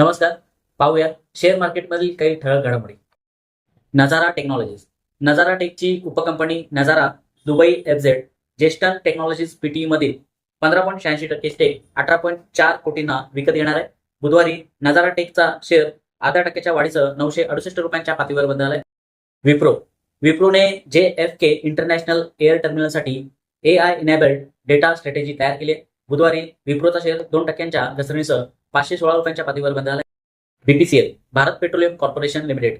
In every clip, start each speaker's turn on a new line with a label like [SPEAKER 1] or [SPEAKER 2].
[SPEAKER 1] नमस्कार पाहूया शेअर मार्केटमधील काही ठळक घडामोडी. नजारा टेक्नॉलॉजीज नजारा टेकची उपकंपनी नजारा दुबई एफझेड जेस्टन टेक्नॉलॉजीज पीटीई मधील पंधरा पॉईंट शहाऐंशी टक्के स्टेक अठरा पॉईंट चार कोटींना विकत येणार आहे. बुधवारी नजारा टेकचा शेअर अर्धा टक्क्याच्या वाढीचं नऊशे अडुसष्ट रुपयांच्या पातळीवर बंद झालाय Wipro. विप्रोने J F K international air टर्मिनलसाठी A I enabled data strategy तयार केली बुधवारी विप्रोचा शेअर दोन टक्क्यांच्या घसरणीसह पाचशे सोळा रुपयांच्या पातळीवर बंद झाला BPCL Bharat petroleum corporation limited.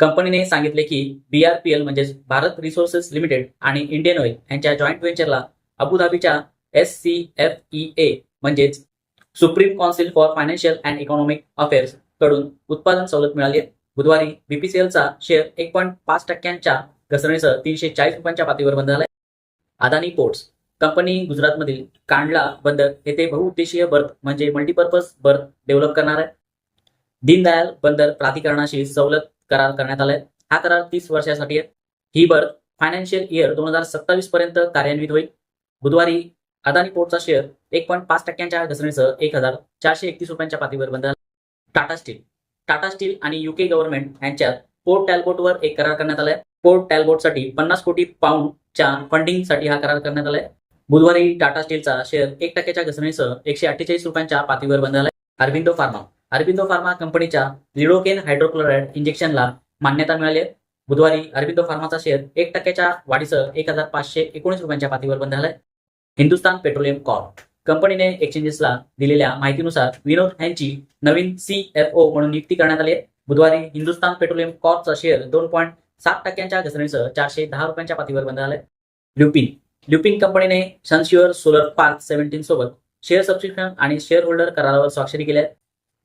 [SPEAKER 1] कंपनीने सांगितले की बीआरपीएल म्हणजेच भारत रिसोर्सेस लिमिटेड आणि इंडियन ऑइल यांच्या जॉईंट व्हेंचरला अबुधाबीच्या S C F E A म्हणजेच supreme council for financial and economic अफेअर्सकडून उत्पादन सवलत मिळाली बुधवारी बीपीसीएलचा शेअर एक पॉईंट पाच टक्क्यांच्या घसरणीसह तीनशे चाळीस रुपयांच्या पातळीवर बंद झाला अदानी पोर्ट्स कंपनी गुजरातमधील कांडला बंदर येथे बहुउद्देशीय बर्थ म्हणजे मल्टीपर्पज बर्थ डेव्हलप करणार आहे. दीनदयाल बंदर प्राधिकरणाशी सवलत करार करण्यात आलाय. हा करार तीस वर्षासाठी आहे. ही बर्थ फायनान्शियल इयर दोन हजार सत्तावीस पर्यंत कार्यान्वित होईल. बुधवारी अदानी पोर्टचा शेअर एक पॉईंट पाच टक्क्यांच्या घसरणीसह एक हजार चारशे एकतीस रुपयांच्या पातळीवर बंद टाटा स्टील. टाटा स्टील आणि युके गव्हर्नमेंट यांच्यात पोर्ट टॅलबोटवर एक करार करण्यात आलाय. पोर्ट टॅलबोटसाठी पन्नास कोटी पाऊंडच्या फंडिंगसाठी हा करार करण्यात आलाय. बुधवारी टाटा स्टीलचा शेअर एक टक्क्याच्या घसरणीसह एकशे अठ्ठेचाळीस रुपयांच्या पातळीवर बंद झाला अरबिंदो फार्मा. अरबिंदो फार्मा कंपनीच्या लिडोकेन हायड्रोक्लोराईड इंजेक्शनला मान्यता मिळाली बुधवारी अरबिंदो फार्माचा शेअर एक टक्क्याच्या वाढीसह एक हजार पाचशे एकोणीस रुपयांच्या पातळीवर बंद झालाय हिंदुस्तान पेट्रोलियम कॉर्प. कंपनीने एक्सचेंजेसला दिलेल्या माहितीनुसार विनोद यांची नवीन सीएफओ म्हणून नियुक्ती करण्यात आली आहे. बुधवारी हिंदुस्तान पेट्रोलियम कॉर्पचा शेअर दोन पॉईंट सात टक्क्यांच्या घसरणीसह चारशे दहा रुपयांच्या पातळीवर बंद झालाय ल्युपिन. ल्युपिन कंपनीने सनश्युअर सोलर पार्क सेव्हन्टीन सोबत शेअर सबस्क्रिप्शन आणि शेअर होल्डर करारावर स्वाक्षरी केल्या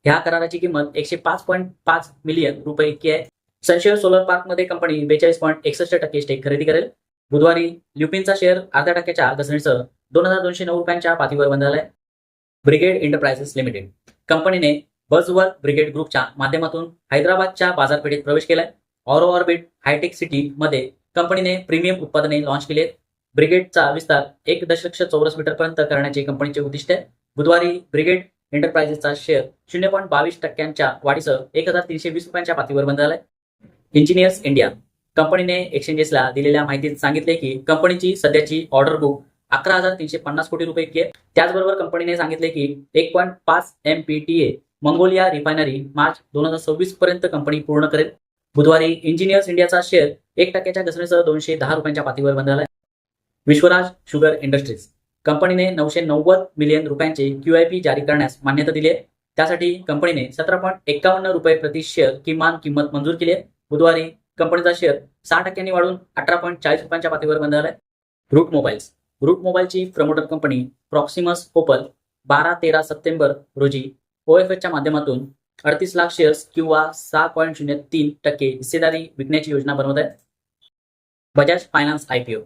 [SPEAKER 1] ह्या कराराची किंमत एकशे पाच पॉईंट पाच मिलियन रुपये इतकी आहे. सनशेअर सोलर पार्कमध्ये कंपनी बेचाळीस पॉईंट एकसष्ट टक्के स्टेक खरेदी करेल. बुधवारी ल्युपिनचा शेअर अर्ध्या टक्क्याच्या घसरणीसह दोन हजार दोनशे नऊ रुपयांच्या पातळीवर बंद झालाय ब्रिगेड एंटरप्राइजेस लिमिटेड कंपनीने बजवर ब्रिगेड ग्रुपच्या माध्यमातून हैदराबादच्या बाजारपेठेत प्रवेश केलाय. ऑरो ऑर्बिट हायटेक सिटी मध्ये कंपनीने प्रीमियम उत्पादने लॉन्च केली आहेत. ब्रिगेडचा विस्तार एक दशलक्ष चौरस मीटर पर्यंत करण्याचे कंपनीचे उद्दिष्ट आहे. बुधवारी ब्रिगेड एंटरप्राइजेसचा शेअर शून्य पॉईंट बावीस टक्क्यांच्या वाढीसह एक हजार तीनशे वीस रुपयांच्या पातळीवर बंद झालाय इंजिनियर्स इंडिया कंपनीने एक्सचेंजेसला दिलेल्या माहितीत सांगितले की कंपनीची सध्याची ऑर्डर बुक अकरा हजार तीनशे पन्नास कोटी रुपये इतकी आहे. त्याचबरोबर कंपनीने सांगितले की एक पॉईंट पाच M P T A Mongolia refinery March दोन हजार सव्वीस पर्यंत कंपनी पूर्ण करेल. बुधवारी इंजिनियर्स इंडियाचा शेअर एक टक्क्याच्या घसरणीसह दोनशे दहा रुपयांच्या पातळीवर बंद झालाय विश्वराज शुगर इंडस्ट्रीज. कंपनीने नऊशे नव्वद मिलियन रुपयांचे क्यूआयपी जारी करण्यास मान्यता दिली आहे. त्यासाठी कंपनीने सतरा पॉईंट एकावन्न रुपये प्रति शेअर किमान किंमत मंजूर केली आहे. बुधवारी कंपनीचा शेअर सहा टक्क्यांनी वाढून अठरा पॉईंट चाळीस रुपयांच्या पातळीवर बंद आहे. Route Mobiles. रूट मोबाईलची प्रमोटर कंपनी प्रॉक्सिमस ओपल बारा तेरा सप्टेंबर रोजी ओएफएचच्या माध्यमातून अडतीस लाख शेअर्स किंवा सहा पॉईंट शून्य तीन टक्के हिस्सेदारी विकण्याची योजना बनवत आहे. बजाज फायनान्स आयपीओ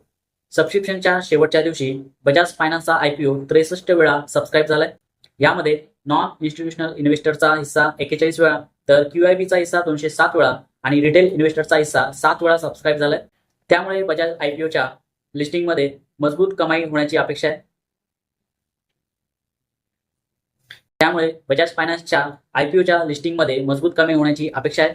[SPEAKER 1] सबस्क्रिप्शनच्या शेवटच्या दिवशी बजाज फायनान्सचा आयपीओ त्रेसष्ट वेळा सबस्क्राईब झालाय. यामध्ये नॉन इन्स्टिट्यूशनल इन्व्हेस्टरचा हिस्सा एकेचाळीस वेळा तर क्यूआयबीचा हिस्सा दोनशे सात वेळा आणि रिटेल इन्व्हेस्टरचा हिस्सा सात वेळा सबस्क्राईब झालाय. त्यामुळे बजाज आयपीओच्या लिस्टिंगमध्ये मजबूत कमाई होण्याची अपेक्षा आहे. त्यामुळे बजाज फायनान्सच्या आयपीओच्या लिस्टिंगमध्ये मजबूत कमाई होण्याची अपेक्षा आहे.